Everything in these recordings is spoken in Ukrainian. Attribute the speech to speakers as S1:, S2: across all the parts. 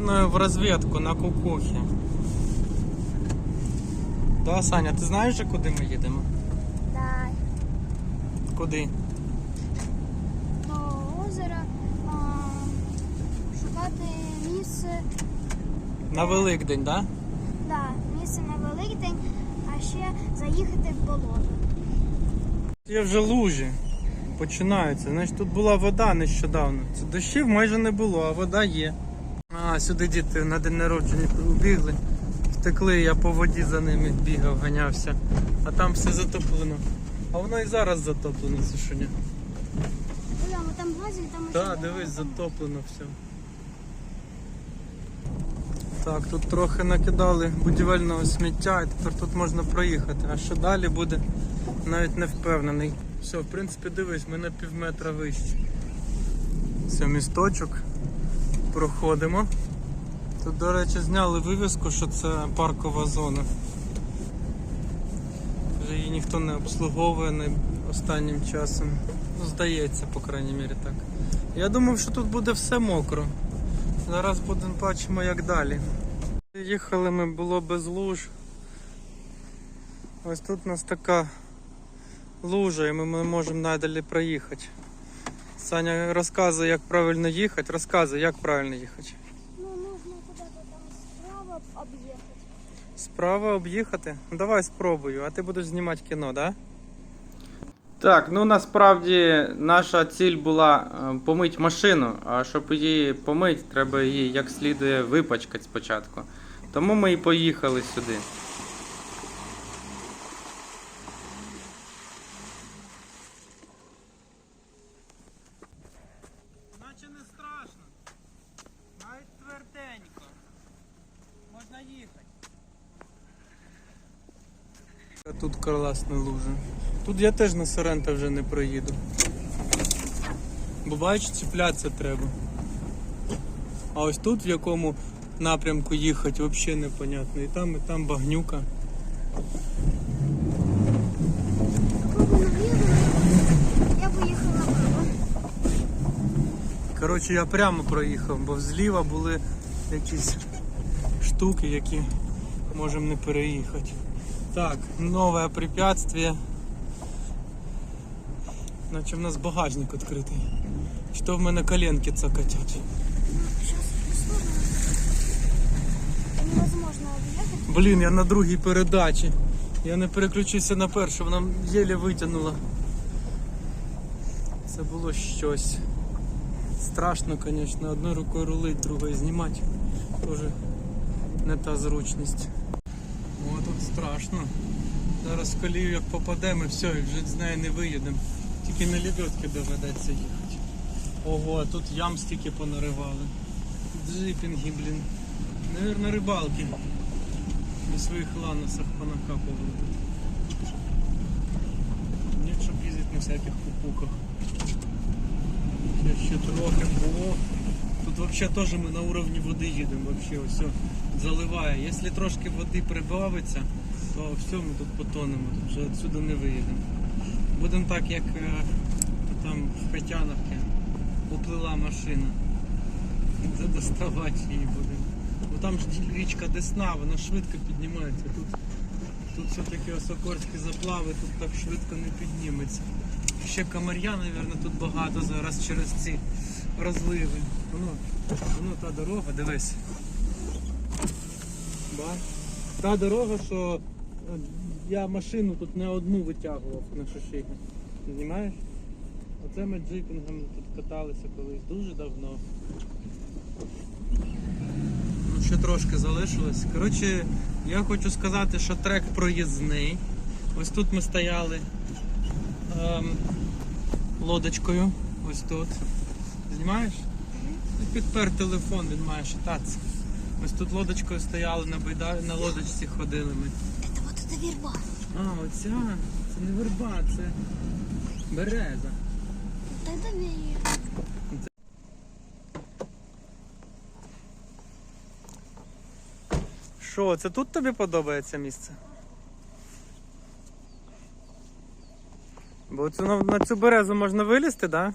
S1: машиною в розвідку на кукухі. Да, Саня, ти знаєш, же, куди ми їдемо?
S2: Да,
S1: Куди?
S2: до озера а, шукати місце,
S1: На Великдень, да?
S2: да, місце на Великдень, а ще заїхати в болото.
S1: Є вже лужі. Починаються. Значить, тут була вода нещодавно. Це дощів майже не було, а вода є. А, сюди діти на день народження убігли. Втекли, я по воді за ними бігав, ганявся. А там все затоплено. А воно і зараз затоплено,
S2: ми там лазили, там
S1: Так, дивись, затоплено все. Так, тут трохи накидали будівельного сміття, і тепер тут можна проїхати. А що далі буде, навіть не впевнений. Все, в принципі, дивись, ми на пів метра вище. Це місточок. Проходимо. Тут, до речі, зняли вивіску, що це паркова зона. Вже її ніхто не обслуговує не останнім часом. Ну, здається, по крайній мірі так. Я думав, що тут буде все мокро. Зараз будемо бачимо, як далі. Їхали ми було без луж. Ось тут у нас така лужа, і ми можемо надалі проїхати. Саня розказує, як правильно їхати. Розказує, як правильно їхати.
S2: Ну, нужно куда-то там справа об'їхати.
S1: Справа об'їхати? Ну давай спробую, а ти будеш знімати кіно, да? Так, ну насправді наша ціль була е, помити машину, а щоб її помити, треба її як слідує випачкати спочатку. Тому ми і поїхали сюди. Наче не страшно. Навіть тверденько. Можна їхати. Тут класна лужа. Тут я теж на Сорента вже не проїду. Бо бачиш, чіплятися треба. А ось тут в якому напрямку їхати взагалі непонятно. І там, і там багнюка. Коротше, я прямо проїхав, бо зліва були якісь штуки, які можемо не переїхати. Так, нове препятствие. Наче в нас багажник відкритий. То в мене коленки цокотять.
S2: Невозможно объехать.
S1: Блін, я на другій передачі. Я не переключився на першу, вона єлі витягнула. Це було щось. Страшно, звісно, одною рукою рулить, другою знімати. Тоже не та зручність. О, тут страшно. Зараз колію як попадемо, все, і вже з неї не виїдемо. Тільки на лебедки доведеться їхати. Ого, а тут ям стільки понаривали. Джипінги, блін. Наверно, рибалки на своїх ланосах понакапували. Ні, щоб їздити на всяких кукухах. Ще, трохи було. Тут взагалі теж ми на уровні води їдемо, вообще все заливає. Якщо трошки води прибавиться, то все, ми тут потонемо, тут вже відсюди не виїдемо. Будемо так, як е, там в Петяновці уплила машина. Доставати її будемо. Бо там ж річка Десна, вона швидко піднімається. Тут, тут все-таки осокорські заплави, тут так швидко не підніметься. Ще комар'я, мабуть, тут багато зараз через ці розливи. Воно, воно та дорога, дивись. Ба. Та дорога, що е, я машину тут не одну витягував на шошині. Знімаєш? Оце ми джипінгом тут каталися колись дуже давно. Ну, ще трошки залишилось. Коротше, я хочу сказати, що трек проїзний. Ось тут ми стояли ем, лодочкою. Ось тут. Знімаєш? І Підпер телефон, він має шататися. Ось тут лодочкою стояли на байда... на лодочці ходили ми.
S2: Это вот эта верба.
S1: А, оця. Це не верба, це береза.
S2: Вот это верба.
S1: Що, це тут тобі подобається місце? Бо це, на, на цю березу можна вилізти, так? Да?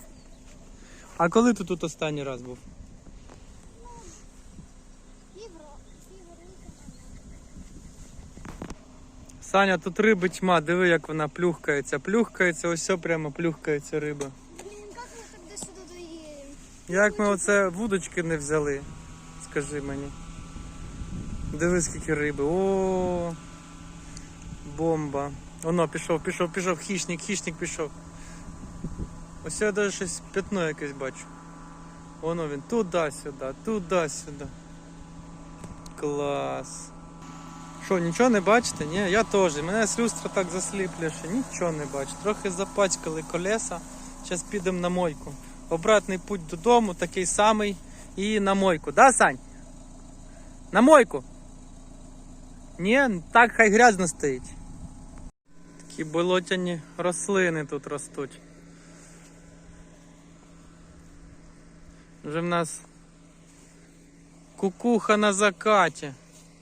S1: А коли ти тут останній раз був? Саня, тут риби тьма, диви, як вона плюхкається, плюхкається, ось все прямо плюхкається риба.
S2: Блін, як ми тоді сюди доїдемо?
S1: Як ми оце вудочки не взяли, скажи мені. Диви, скільки риби. О, бомба. Воно пішов, пішов, пішов, хищник, хищник пішов. Ось я навіть щось п'ятно якесь бачу. Воно він туди-сюди, туди-сюди. Клас. Що, нічого не бачите? Ні, я теж. Мене з люстра так засліплює, що нічого не бачу. Трохи запачкали колеса. Зараз підемо на мойку. Обратний путь додому такий самий і на мойку. Да, Сань? На мойку. Ні, так хай грязно стоїть. Такі болотяні рослини тут ростуть. Вже в нас кукуха на закаті.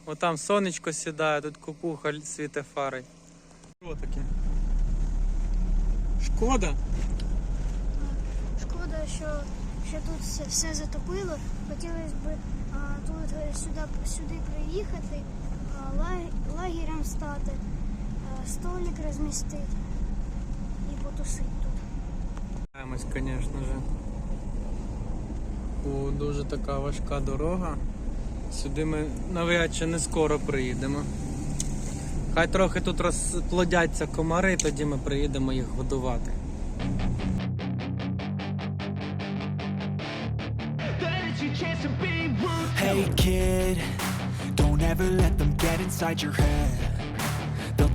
S1: Отам сонечко сідає, тут кукуха світе фарой. Що таке? Шкода?
S2: Шкода, що, що тут все, все затопило. Хотілося б а, тут е, сюди, сюди приїхати, а, лагерем стати, столик розмістити і потусити тут.
S1: Звісно ж. О, дуже така важка дорога. Сюди ми навряд чи не скоро приїдемо. Хай трохи тут розплодяться комари, тоді ми приїдемо їх годувати.
S3: Hey kid, don't ever let them get inside your head.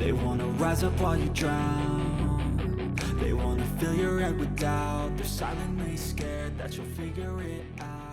S3: they wanna rise up while you drown. They wanna fill your head with doubt. They're silently scared that you'll figure it out